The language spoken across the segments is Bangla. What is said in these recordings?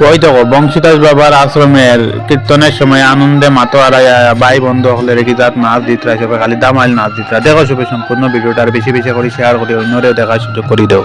ওই তো বংশীদাস বাবার আশ্রমের কীর্তনের সময় আনন্দে মাতোয়ারা ভাই বন্ধু হলে রেখে যাত নাচ দিতরা সবাই খালি দামাইল নাচ দিতরা দেখো সবাই সম্পূর্ণ ভিডিওটা, আর বেশি বেশি করে শেয়ার করি অন্যরেও দেখার সুযোগ করে দেও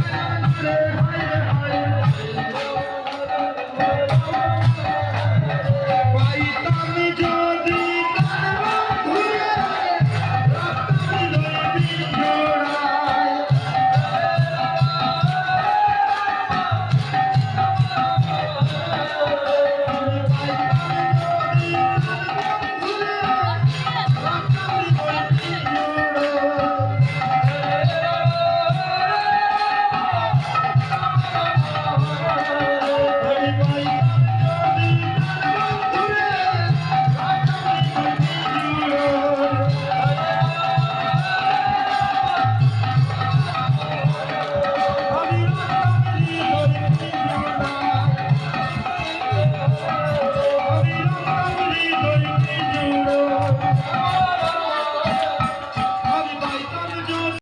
Hare Hare